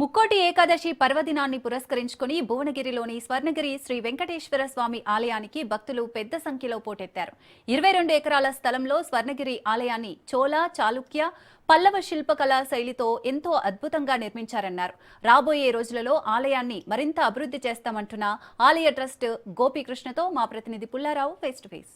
ముక్కోటి ఏకాదశి పర్వదినాన్ని పురస్కరించుకుని భువనగిరిలోని స్వర్ణగిరి శ్రీ వెంకటేశ్వర స్వామి ఆలయానికి భక్తులు పెద్ద సంఖ్యలో పోటెత్తారు. ఇరవై రెండు ఎకరాల స్థలంలో స్వర్ణగిరి ఆలయాన్ని చోళ చాళుక్య పల్లవ శిల్పకళా శైలితో ఎంతో అద్భుతంగా నిర్మించారన్నారు. రాబోయే రోజులలో ఆలయాన్ని మరింత అభివృద్ధి చేస్తామంటున్న ఆలయ ట్రస్ట్ గోపీకృష్ణతో మా ప్రతినిధి Pullarao face to face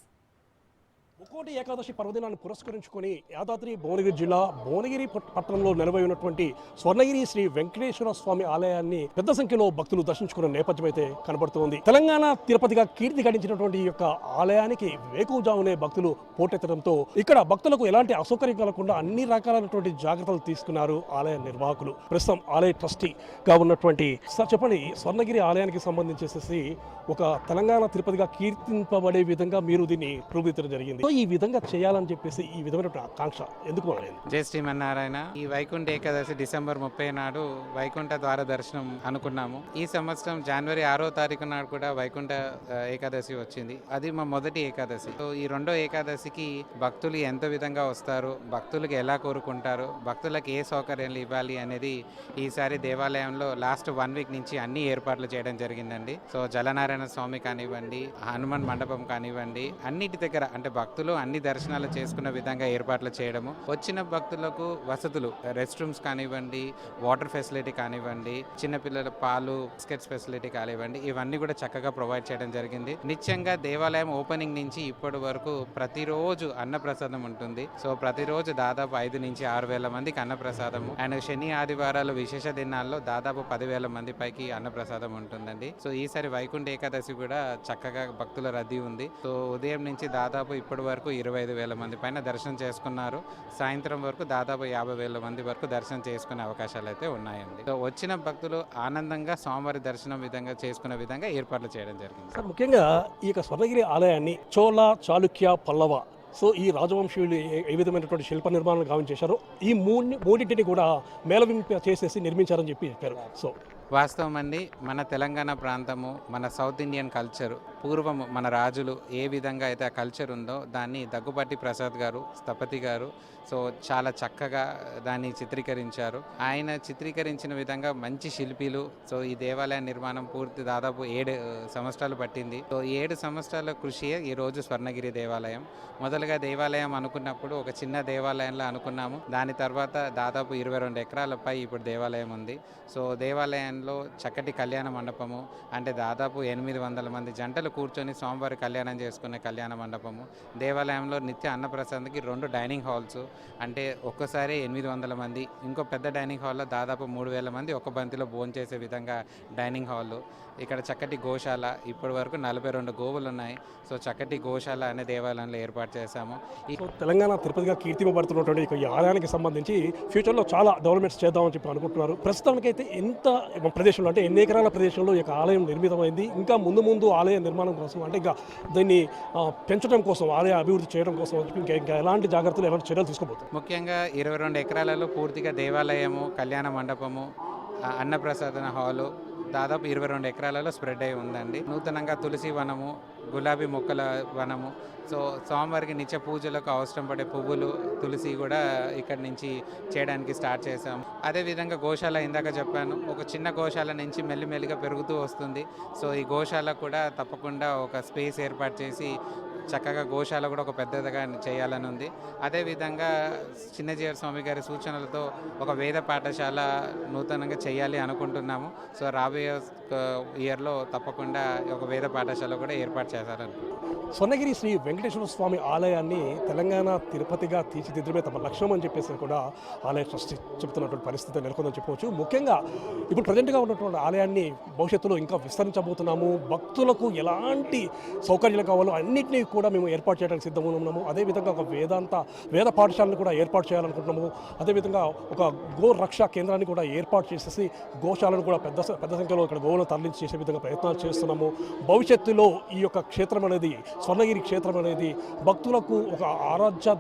Mukkoti Ekadashi పర్వదినాన్ని పురస్కరించుకొని యాదాద్రి భువనగిరి జిల్లా భువనగిరి పట్టణంలో నిలబడి ఉన్నటువంటి స్వర్ణగిరి శ్రీ వెంకటేశ్వర స్వామి ఆలయాన్ని పెద్ద సంఖ్యలో భక్తులు దర్శించుకున్న నేపథ్యం అయితే కనబడుతోంది. తెలంగాణ తిరుపతిగా కీర్తి గడించినటువంటి ఈ యొక్క ఆలయానికి వేకువజామునే భక్తులు పోటెత్తడంతో ఇక్కడ భక్తులకు ఎలాంటి అసౌకర్యం కలగకుండా అన్ని రకాలైనటువంటి జాగ్రత్తలు తీసుకున్నారు ఆలయ నిర్వాహకులు. ప్రస్తుతం ఆలయ ట్రస్టీగా ఉన్నటువంటి సార్ చెప్పండి స్వర్ణగిరి ఆలయానికి సంబంధించేసి ఒక తెలంగాణ తిరుపతిగా కీర్తింపబడే విధంగా మీరు దీన్ని రూపొందించడం జరిగింది. ఈ విధంగా చేయాలని చెప్పేసి ఈ విధమైన ఆకాంక్ష. ఎందుకు అనేది జై శ్రీమన్నారాయణ. ఈ వైకుంఠ ఏకాదశి డిసెంబర్ ముప్పై నాడు వైకుంఠ ద్వార దర్శనం అనుకున్నాము. ఈ సంవత్సరం జనవరి ఆరో తారీఖు నాడు కూడా వైకుంఠ ఏకాదశి వచ్చింది. అది మా మొదటి ఏకాదశి. సో ఈ రెండో ఏకాదశికి భక్తులు ఎంత విధంగా వస్తారు? భక్తులకు ఎలా కోరుకుంటారు? భక్తులకు ఏ సౌకర్యాలు ఇవ్వాలి అనేది ఈసారి దేవాలయంలో లాస్ట్ వన్ వీక్ నుంచి అన్ని ఏర్పాట్లు చేయడం జరిగిందండి. సో జలనారాయణ స్వామి కానివ్వండి హనుమాన్ మండపం కానివ్వండి అన్నిటి దగ్గర అంటే భక్తులు భక్తులు అన్ని దర్శనాలు చేసుకున్న విధంగా ఏర్పాట్లు చేయడము. వచ్చిన భక్తులకు వసతులు రెస్ట్ రూమ్స్ కానివ్వండి వాటర్ ఫెసిలిటీ కానివ్వండి చిన్నపిల్లల పాలు బిస్కెట్స్ ఫెసిలిటీ కానివ్వండి ఇవన్నీ కూడా చక్కగా ప్రొవైడ్ చేయడం జరిగింది. నిత్యంగా దేవాలయం ఓపెనింగ్ నుంచి ఇప్పటి వరకు ప్రతిరోజు అన్నప్రసాదం ఉంటుంది. సో ప్రతిరోజు దాదాపు ఐదు నుంచి ఆరు వేల మందికి అన్నప్రసాదము అండ్ శని ఆదివారాలు విశేష దినాల్లో దాదాపు పదివేల మంది పైకి అన్నప్రసాదం ఉంటుందండి. సో ఈసారి వైకుంఠ ఏకాదశి కూడా చక్కగా భక్తుల రద్దీ ఉంది. సో ఉదయం నుంచి దాదాపు ఇప్పటి వరకు ఇరవై ఐదు వేల మంది పైన దర్శనం చేసుకున్నారు. సాయంత్రం వరకు దాదాపు యాభై వేల మంది వరకు దర్శనం చేసుకునే అవకాశాలు అయితే ఉన్నాయండి. సో వచ్చిన భక్తులు ఆనందంగా స్వామివారి దర్శనం విధంగా చేసుకునే విధంగా ఏర్పాట్లు చేయడం జరిగింది. సార్ ముఖ్యంగా ఈ యొక్క స్వర్ణగిరి ఆలయాన్ని చోళ చాళుక్య పల్లవ సో ఈ రాజవంశీయులు ఏ- విధమైనటువంటి శిల్ప నిర్మాణాలు గావించేశారో ఈ మూడు మూడింటిని కూడా మేళవింప చేసేసి నిర్మించారని చెప్పి చెప్పారు. సో వాస్తవం అండి మన తెలంగాణ ప్రాంతము మన సౌత్ ఇండియన్ కల్చర్ పూర్వము మన రాజులు ఏ విధంగా అయితే ఆ కల్చర్ ఉందో దాన్ని దగ్గుబాటి ప్రసాద్ గారు స్థపతి గారు సో చాలా చక్కగా దాన్ని చిత్రీకరించారు. ఆయన చిత్రీకరించిన విధంగా మంచి శిల్పీలు సో ఈ దేవాలయ నిర్మాణం పూర్తి దాదాపు ఏడు సంవత్సరాలు పట్టింది. సో ఈ ఏడు సంవత్సరాల కృషియే ఈరోజు స్వర్ణగిరి దేవాలయం. మొదలుగా దేవాలయం అనుకున్నప్పుడు ఒక చిన్న దేవాలయంలో అనుకున్నాము. దాని తర్వాత దాదాపు ఇరవై రెండు ఎకరాలపై ఇప్పుడు దేవాలయం ఉంది. సో దేవాలయాన్ని దేవాలయంలో చక్కటి కళ్యాణ మండపము అంటే దాదాపు ఎనిమిది వందల మంది జంటలు కూర్చొని స్వామివారి కళ్యాణం చేసుకునే కళ్యాణ మండపము. దేవాలయంలో నిత్య అన్నప్రసాద్కి రెండు డైనింగ్ హాల్స్ అంటే ఒక్కసారి ఎనిమిది వందల మంది ఇంకో పెద్ద డైనింగ్ హాల్లో దాదాపు మూడు వేల మంది ఒక బంతిలో భోజనం చేసే విధంగా డైనింగ్ హాల్. ఇక్కడ చక్కటి గోశాల ఇప్పటి వరకు నలభై రెండు గోవులు ఉన్నాయి. సో చక్కటి గోశాల అనే దేవాలయంలో ఏర్పాటు చేశాము. ఈ తెలంగాణ తిరుపతిగా కీర్తింపబడుతున్నటువంటి ఈ ఆలయానికి సంబంధించి ఫ్యూచర్లో చాలా డెవలప్మెంట్స్ చేద్దామని చెప్పి అనుకుంటున్నారు. ప్రస్తుతానికైతే ఎంత ప్రదేశంలో అంటే ఎన్ని ఎకరాల ప్రదేశంలో ఈ యొక్క ఆలయం నిర్మితమైంది? ఇంకా ముందు ముందు ఆలయ నిర్మాణం కోసం అంటే ఇంకా దీన్ని పెంచడం కోసం ఆలయ అభివృద్ధి చేయడం కోసం ఇంకా ఇంకా ఎలాంటి జాగ్రత్తలు ఎలాంటి చర్యలు తీసుకోబోతుంది ముఖ్యంగా ఇరవై రెండు ఎకరాలలో పూర్తిగా దేవాలయము కళ్యాణ మండపము అన్నప్రసాదన హాలు దాదాపు ఇరవై రెండు ఎకరాలలో స్ప్రెడ్ అయి ఉందండి. నూతనంగా తులసి వనము గులాబీ మొక్కల వనము సో స్వామివారికి నిత్య పూజలకు అవసరం పడే పువ్వులు తులసి కూడా ఇక్కడి నుంచి చేయడానికి స్టార్ట్ చేశాము. అదేవిధంగా గోశాల ఇందాక చెప్పాను ఒక చిన్న గోశాల నుంచి మెల్లిమెల్లిగా పెరుగుతూ వస్తుంది. సో ఈ గోశాల కూడా తప్పకుండా ఒక స్పేస్ ఏర్పాటు చేసి చక్కగా గోశాల కూడా ఒక పెద్దదిగా చేయాలని ఉంది. అదేవిధంగా చిన్నజీవర స్వామి గారి సూచనలతో ఒక వేద పాఠశాల నూతనంగా చేయాలి అనుకుంటున్నాము. సో రాబోయే ఇయర్లో తప్పకుండా ఒక వేద పాఠశాల కూడా ఏర్పాటు చేశారని స్వర్ణగిరి శ్రీ వెంకటేశ్వర స్వామి ఆలయాన్ని తెలంగాణ తిరుపతిగా తీర్చిదిద్దడమే తమ లక్ష్యం అని చెప్పేసి కూడా ఆలయ ట్రస్ట్ చెబుతున్నటువంటి పరిస్థితి నెలకొందని చెప్పవచ్చు. ముఖ్యంగా ఇప్పుడు ప్రజెంట్గా ఉన్నటువంటి ఆలయాన్ని భవిష్యత్తులో ఇంకా విస్తరించబోతున్నాము. భక్తులకు ఎలాంటి సౌకర్యాలు కావాలో అన్నింటినీ కూడా మేము ఏర్పాటు చేయడానికి సిద్ధంగా ఉన్నాము. అదేవిధంగా ఒక వేదాంత వేద పాఠశాలను కూడా ఏర్పాటు చేయాలనుకుంటున్నాము. అదేవిధంగా ఒక గో రక్షా కేంద్రాన్ని కూడా ఏర్పాటు చేసేసి గోశాలను కూడా పెద్ద పెద్ద సంఖ్యలో ఇక్కడ గోవులను తరలించి చేసే విధంగా ప్రయత్నాలు చేస్తున్నాము. భవిష్యత్తులో ఈ యొక్క క్షేత్రం అనేది స్వర్ణగిరి క్షేత్రం అనేది భక్తులకు ఒక ఆరాధ్య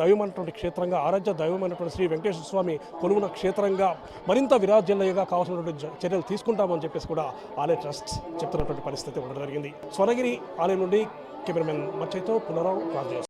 దైవమైనటువంటి క్షేత్రంగా ఆరాధ్య దైవమైనటువంటి శ్రీ వెంకటేశ్వర స్వామి కొలువున క్షేత్రంగా మరింత విరాజ్యంగా కావాల్సినటువంటి చర్యలు తీసుకుంటామని చెప్పేసి కూడా ఆలయ ట్రస్ట్ చెప్తున్నటువంటి పరిస్థితి ఉండడం జరిగింది. స్వర్ణగిరి ఆలయం నుండి కెమెరామెన్ మచ్చైతో పునరావు రాజేష్.